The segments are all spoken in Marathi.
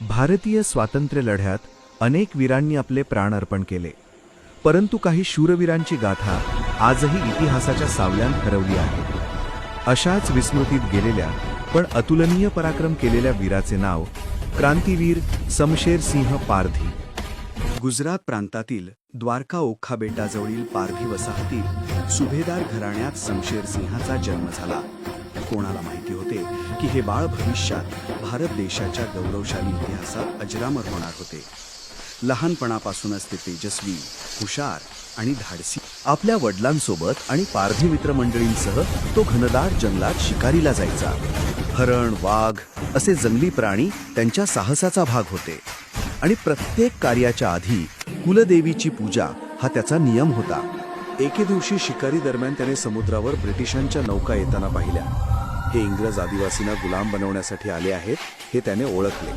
भारतीय स्वातंत्र्य लढ्यात अनेक वीरांनी आपले प्राण अर्पण केले. परंतु काही शूरवीरांची गाथा आजही इतिहासाच्या सावल्यात हरवली आहे. अशाच विस्मृतीत गेलेल्या पण अतुलनीय पराक्रम केलेल्या वीराचे नाव क्रांतीवीर समशेर सिंह पारधी. गुजरात प्रांतातील द्वारका ओखा बेटाजवळील पारधी वसाहतीत सुभेदार घराण्यात समशेर सिंहाचा जन्म झाला. कोणाला माहिती होते की हे बाळ भविष्यात भारत देशाच्या गौरवशाली इतिहासात अजरामर होणार होते. लहानपणापासूनच ते तेजस्वी हुशार आणि धाडसी. आपल्या वडिलांसोबत आणि पारधी मित्रमंडळींसह तो घनदाट जंगलात शिकारीला जायचा. हरण वाघ असे जंगली प्राणी त्यांच्या साहसाचा भाग होते. आणि प्रत्येक कार्याच्या आधी कुलदेवीची पूजा हा त्याचा नियम होता. एके दिवशी शिकारी दरम्यान त्याने समुद्रावर ब्रिटिशांच्या नौका येताना पाहिल्या. हे इंग्रज आदिवासींना गुलाम बनवण्यासाठी आले आहेत हे त्याने ओळखले.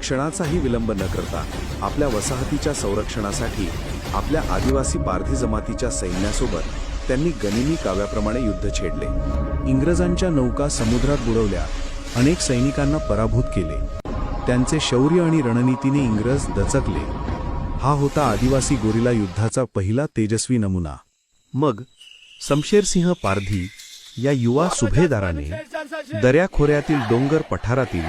क्षणाचाही विलंब न करता आपल्या वसाहतीच्या संरक्षणासाठी आपल्या आदिवासी पारधी जमातीच्या सैन्यासोबत त्यांनी गनिमी काव्याप्रमाणे युद्ध छेडले. इंग्रजांच्या नौका समुद्रात बुडवल्या अनेक सैनिकांना पराभूत केले. त्यांचे शौर्य आणि रणनीतीने इंग्रज दचकले. हा होता आदिवासी गोरिला युद्धाचा पहिला तेजस्वी नमुना. मग समशेरसिंह पारधी या युवा सुभेदाराने दऱ्याखोऱ्यातील डोंगर पठारातील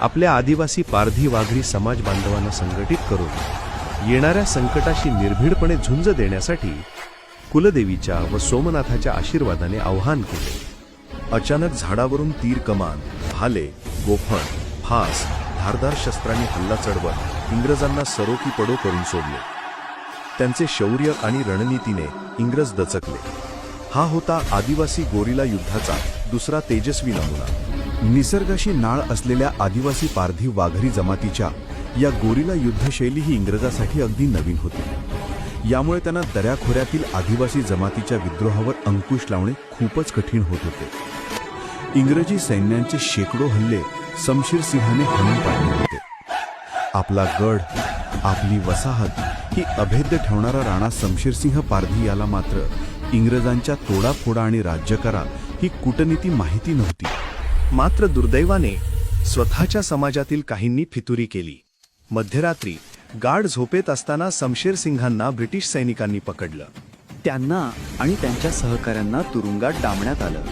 आपल्या आदिवासी पारधी वाघरी समाज बांधवांना संघटित करून येणाऱ्या संकटाशी निर्भीडपणे झुंज देण्यासाठी कुलदेवीच्या व सोमनाथाच्या आशीर्वादाने आव्हान केले. अचानक झाडावरून तीर कमान भाले गोफण फास धारदार शस्त्राने हल्ला चढवत इंग्रजांना सरोकी पडो करून सोडले. त्यांचे शौर्य आणि रणनीतीने इंग्रज दचकले. हा होता आदिवासी गोरिला युद्धाचा दुसरा तेजस्वी नमुना. निसर्गाशी नाळ असलेल्या आदिवासी पारधी वाघरी जमातीच्या या गोरिला युद्धशैली ही इंग्रजासाठी अगदी नवीन होती. यामुळे त्यांना दऱ्याखोऱ्यातील आदिवासी जमातीच्या विद्रोहावर अंकुश लावणे खूपच कठीण होत होते. इंग्रजी सैन्यांचे शेकडो हल्ले समशीर सिंहाने हाणून पाडले होते. आपला गड आपली वसाहत ही अभेद्य ठेवणारा राणा समशीरसिंह पारधी याला मात्र इंग्रजांच्या तोडाफोडा आणि राज्य करा ही कूटनीती माहिती नव्हती. मात्र दुर्दैवाने स्वतःच्या समाजातील काहींनी फितुरी केली. मध्यरात्री गाढ झोपेत असताना समशेर सिंहांना ब्रिटिश सैनिकांनी पकडलं. त्यांना आणि त्यांच्या सहकाऱ्यांना तुरुंगात डांबण्यात आलं.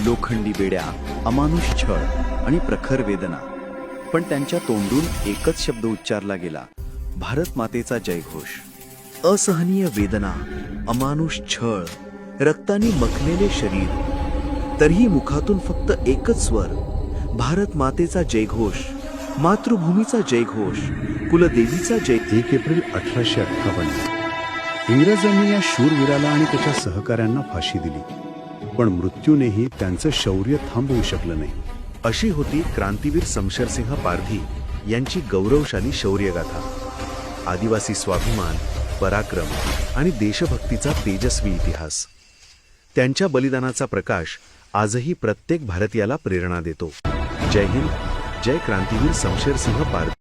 लोखंडी बेड्या अमानुष छळ आणि प्रखर वेदना. पण त्यांच्या तोंडून एकच शब्द उच्चारला गेला. भारत मातेचा जयघोष. असहनीय वेदना अमानुष छळ रक्ताने मखलेले शरीर. तरीही मुखातून फक्त एकच स्वर. भारत मातेचा जयघोष मातृभूमीचा जयघोष कुलदेवीचा जय एक एप्रिल अठराशे अठ्ठावन्न. इंग्रजांनी या शूरवीराला आणि त्याच्या सहकाऱ्यांना फाशी दिली. पण मृत्यूनेही त्यांचं शौर्य थांबवू शकलं नाही. अशी होती क्रांतीवीर समशरसिंह पारधी यांची गौरवशाली शौर्यगाथा. आदिवासी स्वाभिमान पराक्रम आणि देशभक्तीचा तेजस्वी इतिहास. त्यांच्या बलिदानाचा प्रकाश आजही प्रत्येक भारतीयाला प्रेरणा देतो. जय हिंद जय क्रांतीवीर समशेरसिंह पारधी.